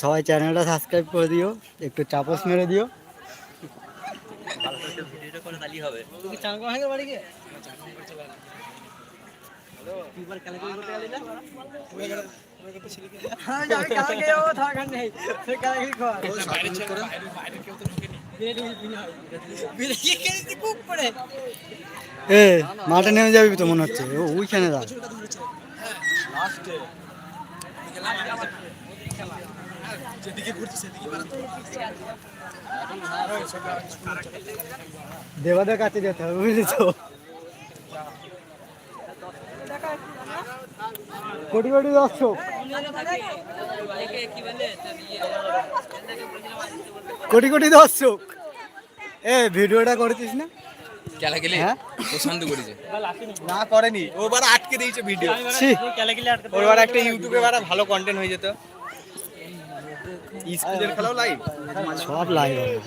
সবাই চ্যানেলটা সাবস্ক্রাইব করে দিও একটু চাপস মেরে দিও। এ মাঠে নেমে যাবি তো মনে হচ্ছে? ও ওইখানে দা দেবাদের কাছে যেতে হবে বুঝলি তো। কোটি কোটি দর্শক। কোটি কোটি দর্শক। এ ভিডিওটা করেছিস না? খেলা খেলে হ্যাঁ? প্রশান্ত করেছে। না করেনি। ওবার আটকে দিয়েছে ভিডিও ওবার একটা ইউটিউবে বারা ভালো কন্টেন্ট হয়ে যেত। স্কুলের খেলাও লাইভ সব লাইভ হবে।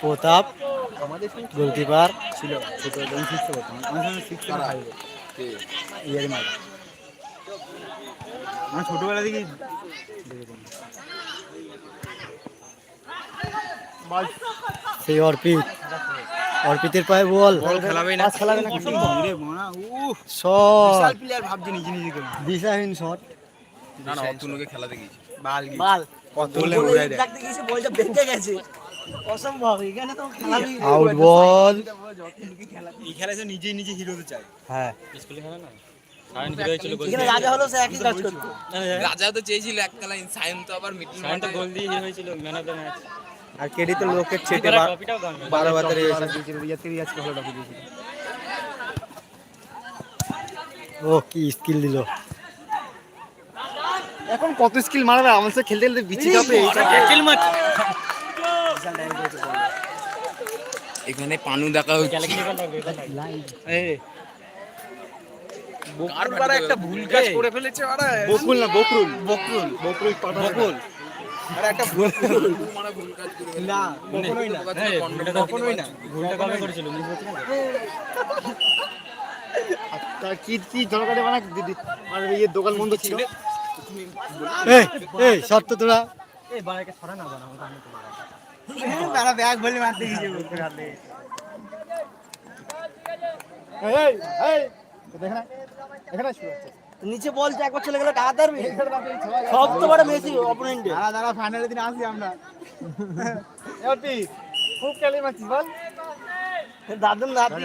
প্রতাপ গোলকিপার। ছিল ছোট আমার ইয়ার ছোটবেলা থেকেই সেই অর্পিত অর্পিতের পায়ে বল। বল খেলাবেই না। খেলাবে না রে মানা উফ। বিশাল প্লেয়ার ভাবছি নিজে নিজে করে দিশাহীন শট। না না অতনুকে খেলা দেখিয়েছি। বাল বাল। কত উড়াই দেয় আউট বল। এই খেলায় তো নিজেই নিজে হিরো হতে চায়। হ্যাঁ। রাজা তো চেয়েছিল এক সায়ন তো আবার মিটিং আর কেডি তো লোকের ছেটে বারো বাতারে দিয়েছিল ও কি স্কিল দিল। এখন কত স্কিল মারবে? আমার সাথে খেলতে খেলতে বিচি যাবে। এখানে পানু দেখা হচ্ছে। বকুল একটা ভুল কাজ করে ফেলেছে বকুল না বকরুল। বকরুল বকরুল বকুল। কি কি দরকারে মানে মানে ইয়ে দোকান বন্ধ ছিল? এই এই শট তো তোরা তারা ব্যাগ বলে মারতে গিয়ে বলতে পারলে এই এই দেখ না এখানে শুরু হচ্ছে নিচে বল যে একবার চলে গেলে টাকা ধরবে? সব তো বড় মেসি অপোনেন্টে দাঁড়া দাঁড়া ফাইনালের দিন আসি আমরা। এটি খুব খেলি মারছিস বল। দাদুন দাদি।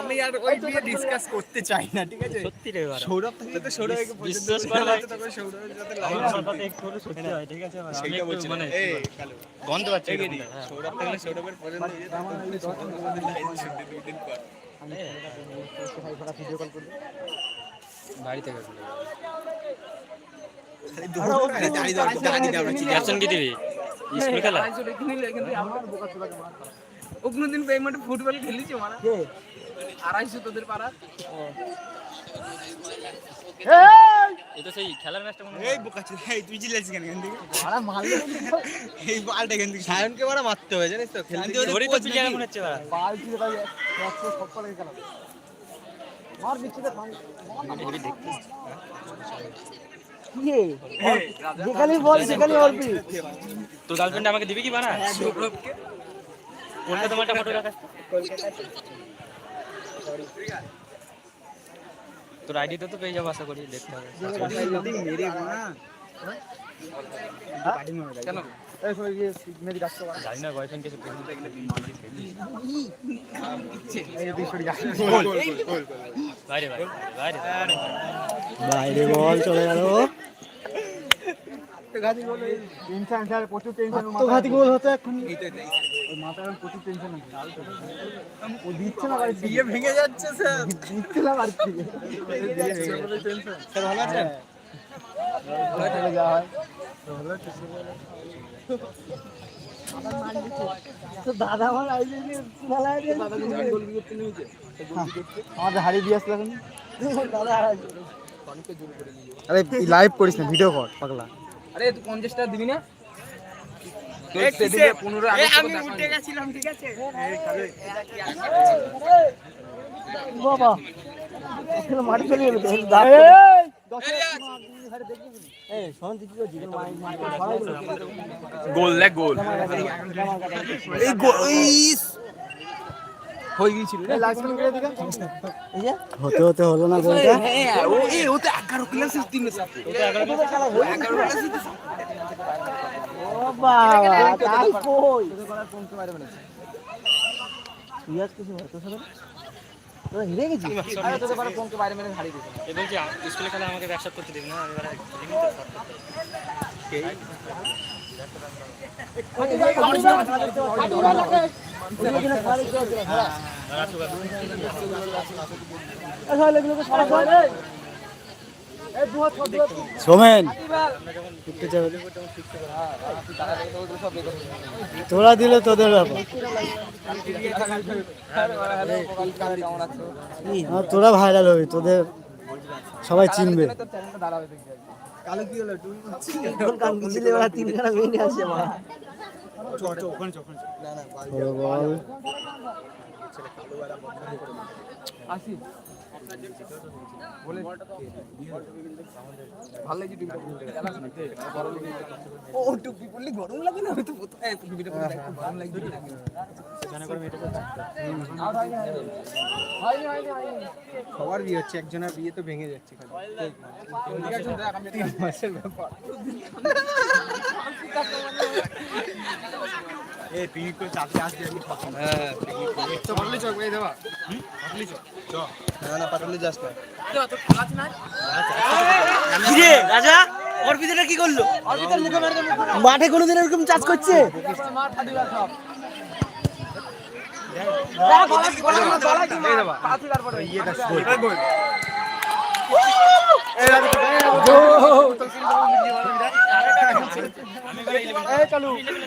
আমি আর ওই নিয়ে ডিসকাস করতে চাই না ঠিক আছে? সত্যি রে সৌরভ থাকলে তো সৌরভকে বিশ্বাস করা যায় তখন সৌরভের সাথে লাইন সেইটা বলছি মানে এই গন্ধ পাচ্ছে সৌরভ থাকলে সৌরভের পছন্দ হয়ে যেত তখন সৌরভের সাথে লাইন শুনতে দুই দিন পর বাড়ি থেকে ক্যাপশন কি দিবি স্কুল খেলা ওগুলো দিন পেমেন্ট ফুটবল খেলেছি মারা। আড়াইশো তোদের পাড়া। এটা সেই খেলার ম্যাচটা মনে এই বোকা ছিল এই তুই জিলাইছিস কেন এখান থেকে? আরে মারলে এই বলটা এখান থেকে। সায়নকে বারা মারতে হবে জানিস তো খেলতে মনে হচ্ছে। বাল একশো মার যেখানে বল সেখানে অর্পি তোর গার্লফ্রেন্ড আমাকে দিবি কি বানা মাঠে ফটো তোর আইডি তো তো পেয়ে যাব আশা করি দেখতে হবে। মেরে জানি না বয়ফ্রেন্ড কিছু বাইরে বাইরে বাইরে বাইরে। বল চলে গেল। প্রচুর টেনশন। আত্মঘাতী গোল হতো এখন মাথায় প্রচুর টেনশন আছে। ও দিচ্ছে না বাড়ি বিয়ে ভেঙে যাচ্ছে স্যার। দিচ্ছে না বাড়ি থেকে স্যার ভালো হয়। দাদা আমার আইলে আমাদের হারিয়ে দিয়ে আসলে এখন। দাদা আরে লাইভ করিস না ভিডিও কর পাগলা। আরে তুই পঞ্চাশ টাকা দিবি না? আমি উঠে গেছিলাম ঠিক আছে? বাবা। এখানে চলে দিল। গোল দেখ গোল হয়ে গিয়েছিল হতে হতে হলো না গোলটা? হ্যাঁ ও এই ওতে 11 ক্লাসের টিমের সাথে 11 ক্লাসের সাথে তোরা হেরে গেছিস আরে তোদের পারে পঙ্কে বাইরে মেরে হারিয়ে দিয়েছে এ বলছি আ- স্কুলে খেলা আমাকে ব্যবসা করতে দিবি না? আমি এবার দিবি তো শর্ট করতে। সোমেন। তোরা দিলে তোদের ব্যাপার। তোরা ভাইরাল হবি তোদের সবাই চিনবে। আসে ও টুপি পরলে গরম লাগে না হয়তো টুপিটা গরম লাগছে সবার বিয়ে হচ্ছে একজনের বিয়ে তো ভেঙে যাচ্ছে খালি। মাসের ব্যাপার। হ্যাঁ। রাজা? অর্পিতাটা কি করল? মাঠে কোনোদিন এরকম চাষ করছে? ইলেভেনে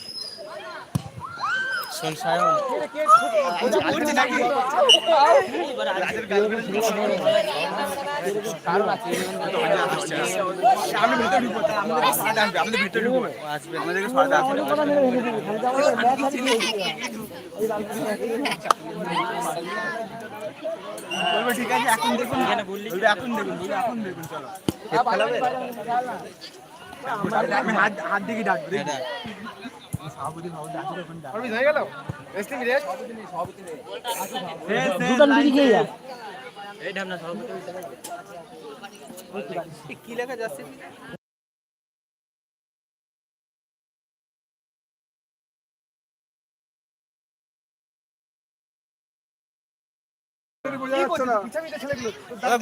ঠিক আছে এখন দেখুন এখন দেখুন এখন দেখুন চলো হাত হাত দিকে ডাকবো দেখি সভাপতি সভাপতি আসলে এখন ডাকবো হয়ে গেল রেস্টিং রেস্ট দুটান বিড়ি খেয়ে যা এই ঢামনা সভাপতি কি লেখা যাচ্ছে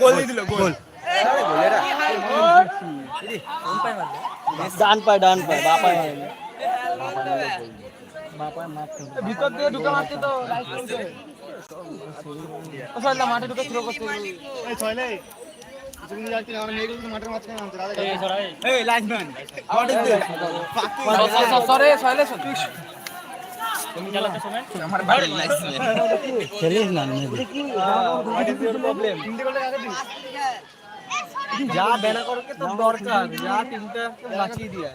গোল দিয়ে দিল গোল ডান পায় ডান পায় বা পায় মারেনি। ভিতর দিয়ে ঢুকে মারছে তো। মাঠে ঢুকে থ্রো করতে খেলিস না তিনটে যা বেনা করকে তো দরকার যা টিমটা বাঁচিয়ে দিয়া।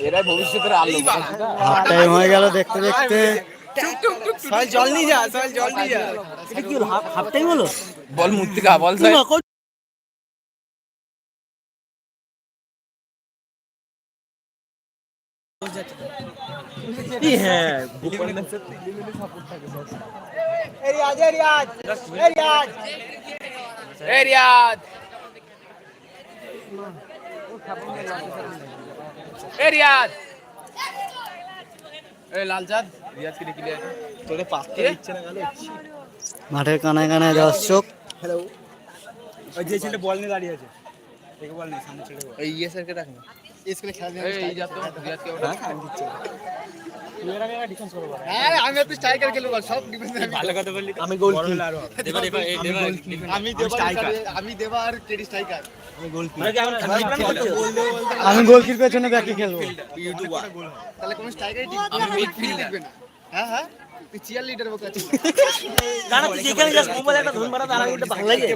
এরা ভবিষ্যতের আলো। হাফ টাইম হয়ে গেল দেখতে দেখতে। সবাই জল নিয়ে যা সবাই জল নিয়ে যা। এটা কি হাফ হাফ টাইম হলো? বল মুত্তিকা বল ই হ্যাঁ এই এই রিয়াদ। এই লালচাঁদ ডেকে নিয়ে আয়। তোরে পাতে দিচ্ছে না গেল মাঠের কানায় কানায় দর্শক হ্যালো ওই যে ছেলে বল নিয়ে দাঁড়িয়ে আছে। দেখে বল নেই সামনে ছেলে এই ইয়ে স্যারকে রাখ না। স্কুলে খেলা এই যা তো রিয়াদকে ওটা দিচ্ছে হ্যাঁ? আমি তো স্ট্রাইকার খেলব সব ভালো কথা বললি আমি গোল দেবার এবার এই দেবার আমি দেবার আমি কেডি স্ট্রাইকার আমি গোলকির পেছনে ব্যাকে খেলব। তাহলে কোন স্ট্রাইকারই ঠিক আমি midfielder। না। হ্যাঁ হ্যাঁ? তুই চিয়ার লিডার বকে না না তুই যেখানে যাস মোবাইল একটা ধুন মারা তার আগে ভালো লাগে।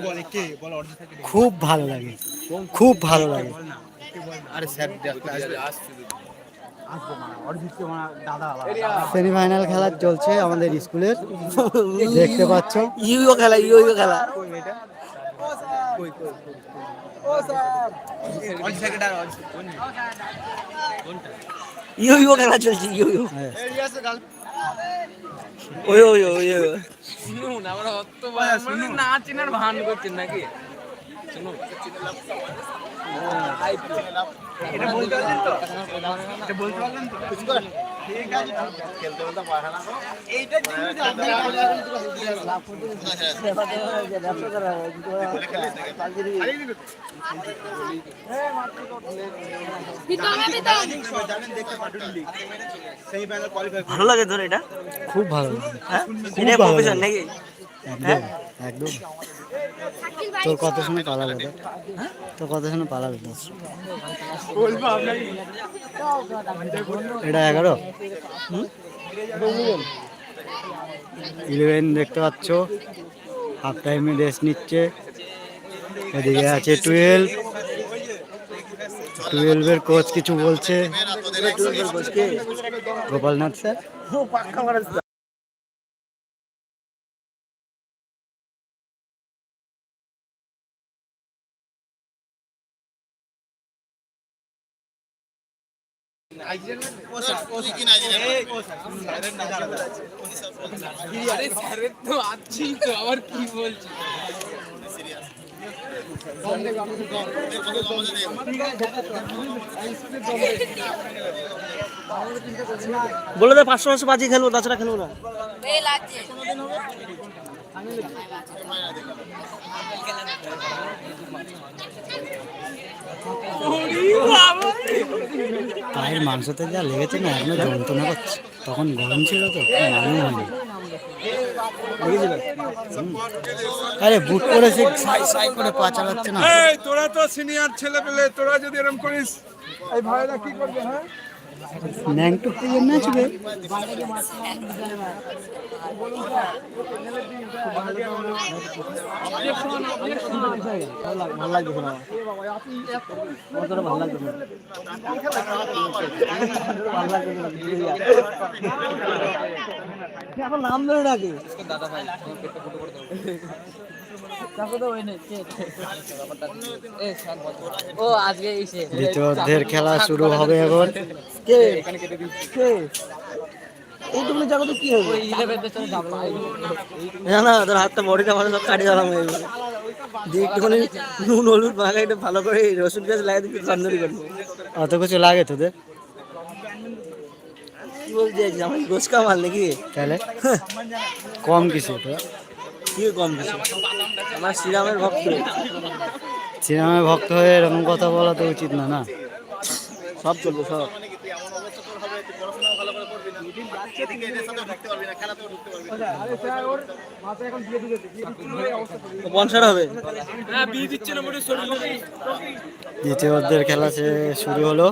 খুব ভালো লাগে। খুব ভালো লাগে। আরে স্যার সেমিফাইনাল খেলা চলছে আমাদের স্কুলের। দেখতে পাচ্ছ। ইউইও খেলা ইউইও খেলা। ইউইও খেলা চলছে ইউইও ওই ওই ওই ওই। শুনুন আমরা অত মানে না চেনার ভান করছেন নাকি? এটা বলতে পারলেন তো? এটা বলতে পারলেন তো? ঠিক আছে খেলতে বলতে পারে না। এইটা ভালো লাগে তোর এটা? খুব ভালো হ্যাঁ? খুব ভালো লাগে। নাকি? একদম একদম। তোর কত সময় পালালো তো তোর কত সময় পালালো তো এটা এগারো? ইলেভেন দেখতে পাচ্ছ। হাফ টাইমে রেস্ট নিচ্ছে। এদিকে আছে টুয়েলভ টুয়েলভের কোচ কিছু বলছে। গোপালনাথ স্যার ও পাক্কা মারা আরে স্যারের তো আছি তো আবার কি বলছি বলে দে পাঁচশো পাঁচশো বাজি খেলব তাছাড়া খেলব না। পায়ের মাংসতে যা লেগেছে না, এখনও যন্ত্রণা করছে। তখন গরম ছিল তো মালুম হয়নি। আরে বুট করে সে সাই সাই করে পা চালাচ্ছে না। তোরা তো সিনিয়র ছেলে পেলে তোরা যদি এরকম করিস, এই ভাইরা কি করবে হ্যাঁ? থেকে নাচবে ভালো লাগছে না ভালো লাগছে না নাম ধরে ডাকে ও আজকে এসে। দ্বিতীয় খেলা শুরু হবে এখন। কে? এইটুকু জায়গা তো কি হবে? না না তোর হাতটা বডিটা ভালো সব দিলাম দিয়ে একটুখানি নুন হলুদ মাখা একটু ভালো করে রসুন পেঁয়াজ লাগিয়ে দিতে তন্দুরি করব। অত কিছু লাগে তোদের? কি বলছি আমার গোসকা মাল নাকি? তাহলে? কম কিছু তোরা কম আমার শ্রীরামের ভক্ত সিনেমায় ভক্ত হয়ে এরকম কথা বলা তো উচিত না না? সব চলবে সব। দ্বিতীয় অর্ধের খেলা সে শুরু হলো।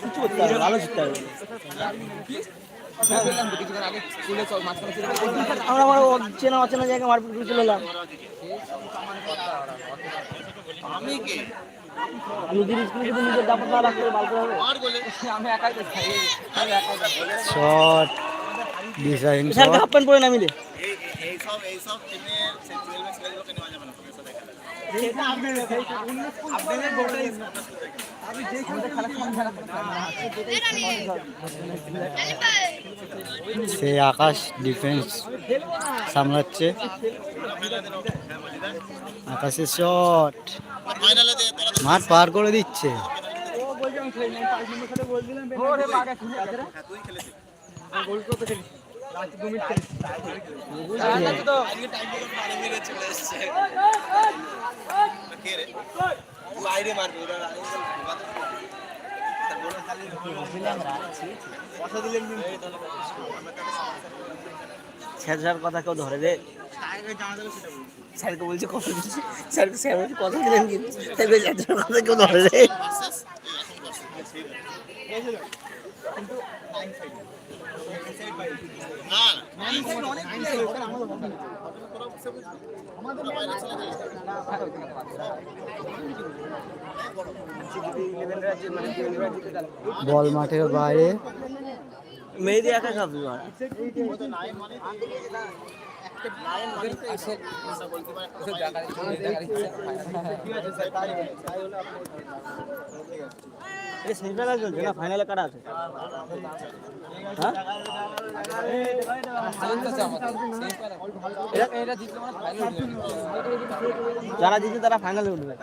কিছু করতে হবে ভালো শিখতে হবে আমরা আমার চেনা অচেনা জায়গায় মারপিট করে চলে এলাম। আমি নিজের স্কুলে যদি নিজের দাপট না রাখতে ভালো করে হবে। আমি একাই তো সে আকাশ ডিফেন্স সামলাচ্ছে। আকাশের শট। মাঠ পার করে দিচ্ছে। স্যার স্যার কথা কেউ ধরে রে। স্যারকে বলছে কত স্যারকে স্যার বলছে কত দিলেন কিন্তু। স্যার বলছে, স্যার স্যার কথা কেউ ধরে রে। বল মাঠের বাইরে। মেয়েদের একা খাবি সেমিফাইনাল চলছে না ফাইনালে কারা আছে? হ্যাঁ? যারা জিতবে তারা ফাইনালে উঠবে।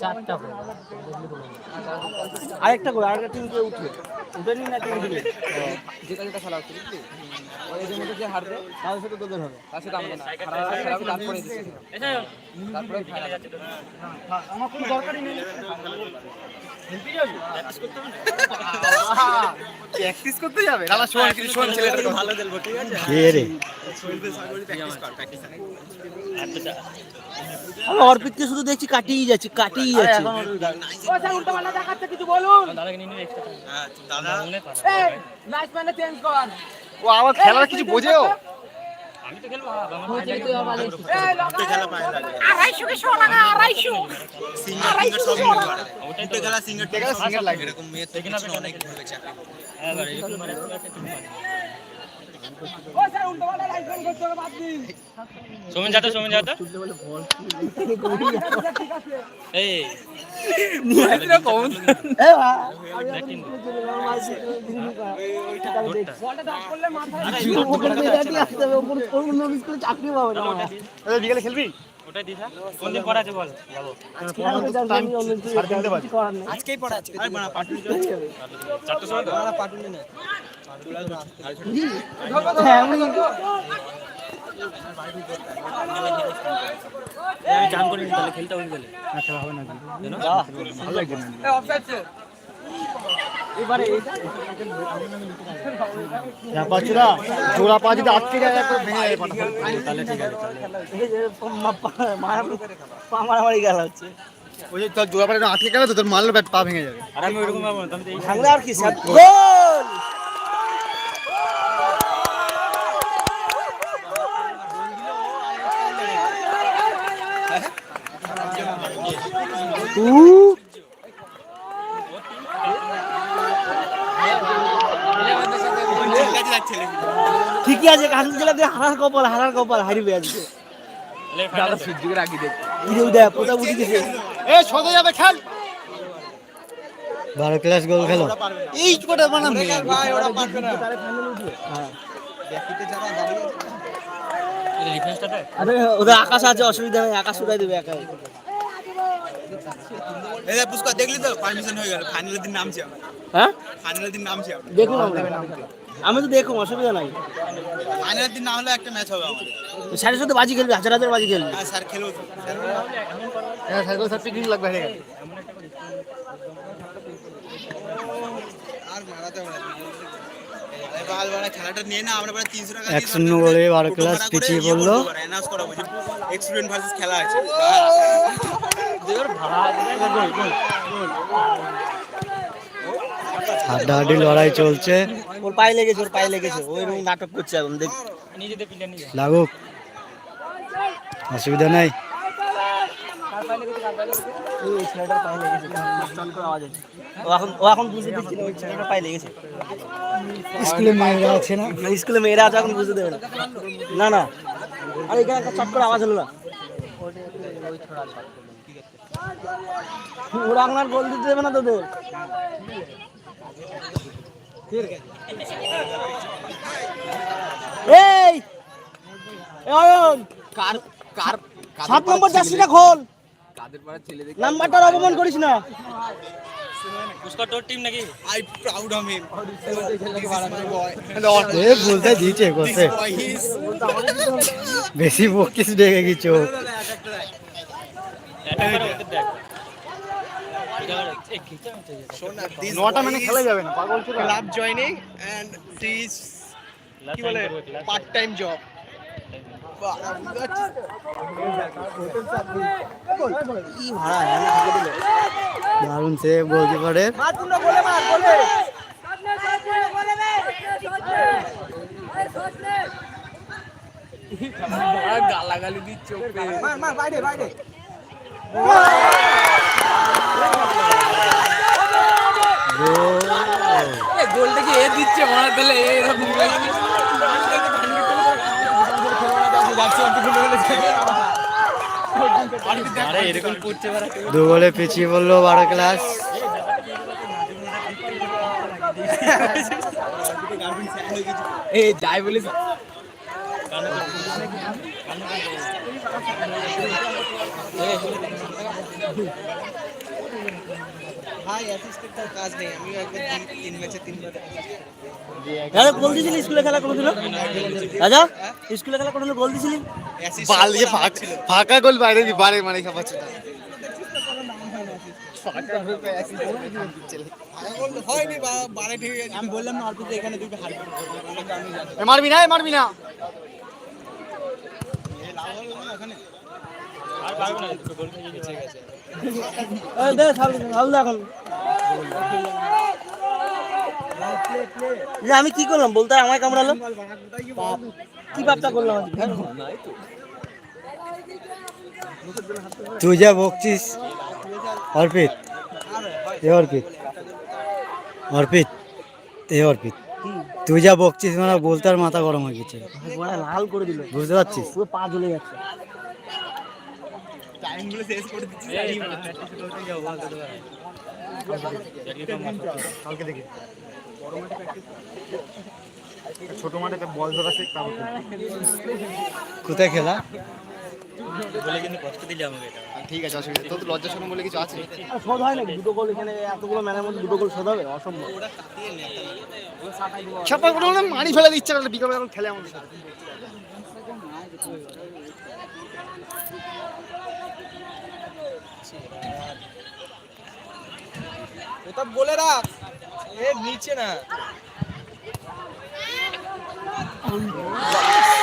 চারটা আরেকটা করে আরেকটা টিম কে উঠবে উঠেনি না টিম উঠবে যেটা যেটা খেলা হচ্ছে বুঝলি? ওই এদের মধ্যে যে হারবে তাহলে সেটা তোদের হবে। তার সাথে আমাদের না। তারপরে। তারপরে ফাইনাল প্র্যাকটিস করতে যাবে? দাদা শোন কিছু শোন ছেলেটার ভালো খেলব ঠিক আছে? কে রে? আমি অর্পিতকে শুধু দেখছি কাটিয়ে যাচ্ছে কাটিয়ে যাচ্ছে। নিয়ে নিয়ে এক্সট্রা দাদা। ও আমার খেলার কিছু বোঝেও? আমি তো খেলব লাগে। হ্যাঁ এরকম। সোমেন যাতো সোমেন যাতো এই। চাকরি পাবে না বিকেলে খেলবি ওটাই দিস কোন দিন পড়া আছে বল যাব আজকেই পড়া আছে। চারটে সময় চান করিনি তাহলে খেলতে হবে বলে পাঁচুরা জোড়া পা যদি আটকে যায়। মারামারি গেল হচ্ছে ওই যে তোর জোড়া পা আটকে গেল তো তোর মারলে ব্যাট পা ভেঙে যাবে। আর আমি ওইরকম আর কি ঠিকই আছে কাজল জেলা দিয়ে হারার কপাল হারার কপাল হারিবে আজকে তাহলে সূর্যকে রাখি দেখ। ইরেও দেখ কোথা উঠে গেছে? এ সোজা যাবে খেল। বারো ক্লাস গোল খেলো। এই কোটা বানাবে এই ডিফেন্সটা দেখ আরে ওদের আকাশ আছে অসুবিধা নেই আকাশ উড়াই দেবে একাই। যে পুষ্কর দেখলি তো? পারমিশন হয়ে গেল ফাইনালের দিন নামছি আমরা হ্যাঁ? ফাইনালের দিন নামছি আমরা দেখুন। আমি তো দেখুন অসুবিধা নাই। ফাইনালের দিন না হলে একটা ম্যাচ হবে আমাদের। স্যারের সাথে বাজি খেলবি হাজার হাজার বাজি খেলবি। হ্যাঁ স্যার স্যার হ্যাঁ সাইকেল স্যার পিকনিক লাগবে হয়ে আর মারাতে হবে এক শূন্য গোলে বারো ক্লাস পিছিয়ে পড়ল অ্যানাউন্স করা বলছি এক্সপিরিয়েন্স ভার্সেস খেলা আছে। হাড্ডাহাড্ডি লড়াই চলছে। ওর পায়ে লেগেছে ওর পায়ে লেগেছে। ওই রকম নাটক করছে এখন দেখ। লাগুক। অসুবিধা নাই। ওই ছেলেটার পায়ে লেগেছে চল করে আওয়াজ হচ্ছে ও এখন ও এখন বুঝতে দিচ্ছি না ওই ছেলেটার পায়ে লেগেছে। স্কুলে মেয়েরা আছে না? না, স্কুলে মেয়েরা আছে এখন বুঝতে দেবে না। না না। আর এখানে একটা চট করে আওয়াজ হলো না। ওরা আপনার গোল দিতে দেবে না তোদের। এই এই অয়ন। কার কার সাত নম্বর জার্সিটা খোল। কাদের পাড়ার ছেলে দেখে নাম্বারটার অপমান করিস না। পুষ্কর তোর টিম নাকি? আই প্রাউড অফ হিম এ বলতে দিয়েছে বসে বেশি বকিস নটা মানে খেলা যাবে না পাগল ছিল। ক্লাব জয়নিং এন্ড দিস কি বলে? পার্ট টাইম জব কি ভাড়া দারুণ সে গোলকিপারের গালাগালি দিচ্ছে গোলটা কি এ দিচ্ছে মনে তাহলে এরকম আরে এরকম করতে পারা দু গোলে পিছিয়ে পড়ল বারো ক্লাস। এ যাই বলিস। ভাই অ্যাসিস্ট্যান্টের কাজ নেই। আমিও একবার তিন- তিন ম্যাচে তিনবার গোল স্কুলে খেলা রাজা স্কুলে খেলা কোনোদিনও গোল দিয়েছিলি বাল দিয়ে ফাঁকা গোল বাইরে দি বারে মানে বা ঠিক আমি বললাম না অল্প এখানে দুটো হারবে মারবি না মারবি না। এখন যে আমি কি করলাম? বলতে আমায় কামড়ালো? কি পাপটা করলাম তুই যা বকছিস অর্পিত। এ অর্পিত। অর্পিত। এ অর্পিত। তুই যা বকছিস মানে বলতে আর মাথা গরম হয়ে গেছে। লাল করে দিল। বুঝতে পারছিস? পুরো পা জ্বলে যাচ্ছে। টাইমগুলো শেষ করে দিচ্ছি ছোট মাঠে বল ধরা শেখ কোথায় খেলা? বলে কিন্তু কষ্ট দিলি আমাকে এটা। ঠিক আছে অসুবিধা তোর তো লজ্জা বলে কিছু আছে? আর শোধ হয় নাকি? দুটো গোল এখানে এতগুলো ম্যানের মধ্যে দুটো গোল শোধ হবে? অসম্ভব। ছাপা বললাম মারি ফেলে দিচ্ছে না বিকালে এখন খেলে আমাদের সাথে। ওটা বলে রাখ। এ নিচে না।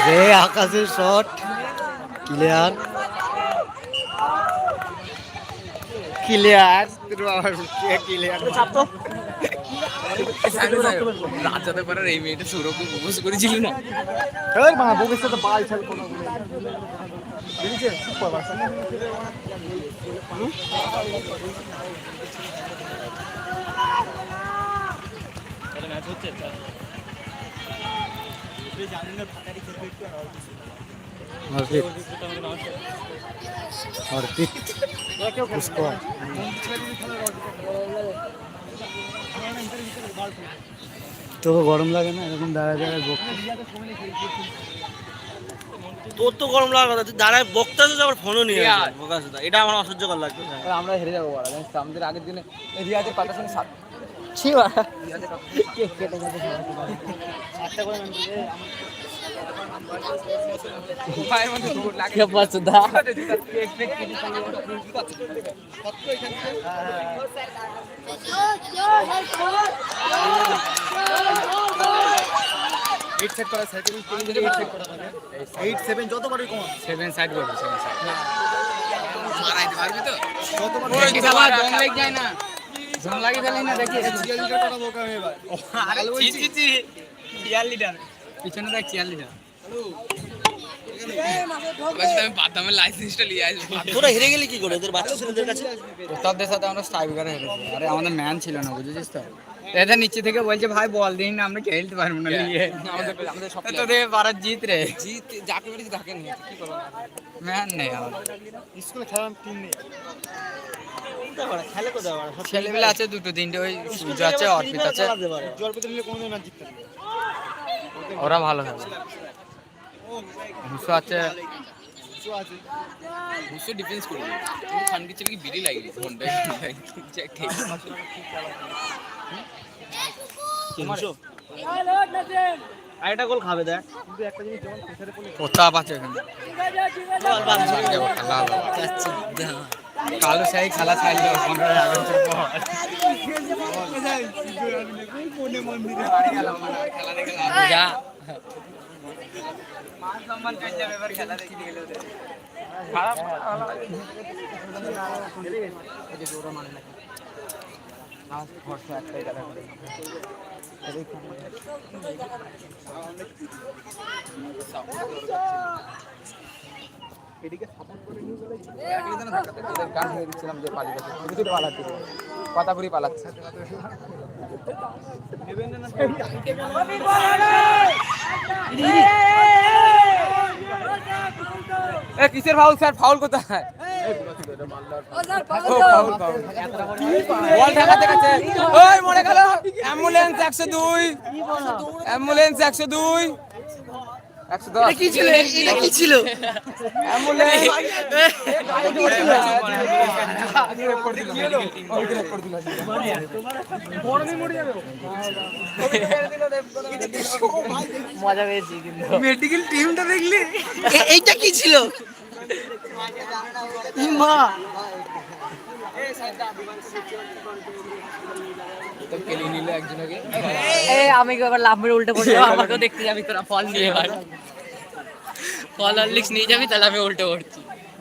রে আকাশের শট। ক্লিয়ার। ক্লিয়ার। ক্লিয়ার? তো। রাজাতে পারার এই মেয়েটা সৌরভকে প্রপোজ করেছিল না। এই মা ভবিষ্যতে বাল ছাল কোনো তাহলে ম্যাচ হচ্ছে তাহলে অর্পিত ওটা আমাকে নমস্কার অর্পিত পুষ্প তোকে গরম লাগে না? এরকম দাঁড়ায় দাঁড়ায় তোর তো গরম লাগা কথা। তুই দাঁড়ায় বক্তা তো আবার ফোনও নিয়ে আসে বোকা সুদা। এটা আমার অসহ্যকর লাগছে আমরা হেরে যাব? আমাদের আগের দিনে রিয়াজের পাতার সঙ্গে সাত ছি এইট সেট করা দিকে এইট সেট করা এইট সেভেন যতবারই কম। সেভেন সাইড করবে সেভেন সাইড পারবি তো যায় না। লাগি না দেখি আরে চি চি চি চিয়ার লিটার। পিছনে দেখ চিয়ার লিটার। আমি লাইসেন্সটা নিয়ে আসব। তোরা হেরে গেলি কি করে? তোর বাচ্চা ছেলেদের কাছে? ওস্তাদদের সাথে আমরা স্ট্রাইকারে হেরেছি। আরে আমাদের ম্যান ছিল না বুঝেছিস তো? এদের নিচে থেকে বলছে ভাই বল দিন আমরা খেলতে পারব না নিয়ে আমাদের আমাদের সব তোদের ভারত জিত রে। জিত যাকে পেরেছি তাকে নিয়ে কি করব? ম্যান নেই আমাদের স্কুলে খেলাম টিম নেই। ছেলেবেলা আছে দুটো তিনটে ওই সূর্য আছে অর্পিত আছে। ওরা ভালো খেলে। হুসো আছে। হুসো ডিফেন্স খানকে ছেলে কি বিড়ি লাগিয়ে দিয়েছে তিনশো? আরেকটা গোল খাবে দেখ প্রতাপ আছে এখানে বল, বাদ ছেড়ে দে। খেলা হবে কালো শাহী খেলা ছাড়লো পনেরো আগস্টের পর যা গান হয়ে দিচ্ছিলাম যে পালিয়ে গেছে পালাচ্ছে কথা ঘুরি পালাচ্ছে। কিসের ফাউল স্যার ফাউল কোথায়? অ্যাম্বুলেন্স একশো দুই। অ্যাম্বুলেন্স একশো দুই। একশো দশ। কি ছিল? এটা কি ছিল? অ্যাম্বুলেন্স মজা পেয়েছি কিন্তু মেডিকেল টিমটা দেখলি? এইটা কি ছিল? ই মা কেলি নিল একজনকে এ আমি এবার লাভের উল্টে পড়ে? যাব আমাকেও দেখতে যাবি তোরা ফল নিয়ে এবার। ফল হরলিক্স নিয়ে যাবি তাহলে আমি উল্টে পড়ছি।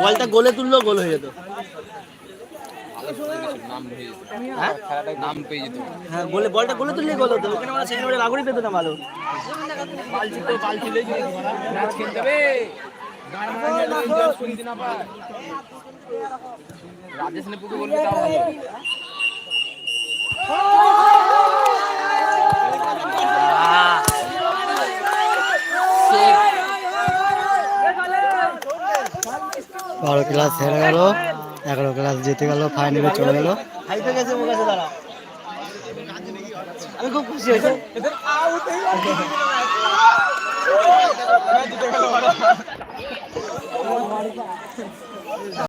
বলটা গোলে তুললেও গোল হয়ে যেত। নাম হয়ে? হ্যাঁ হ্যাঁ বলটা গোলে তুললেই গোল হতো। ওখানে মানে সেখানে লাগড়ি পেতো না ভালো। রাজেশ নেপুকে বলবি তাও ভালো বারো ক্লাস হেরে গেল এগারো ক্লাস জিতে গেল ফাইনালে চলে গেল। আমি খুব খুশি হয়েছে। এদের আউট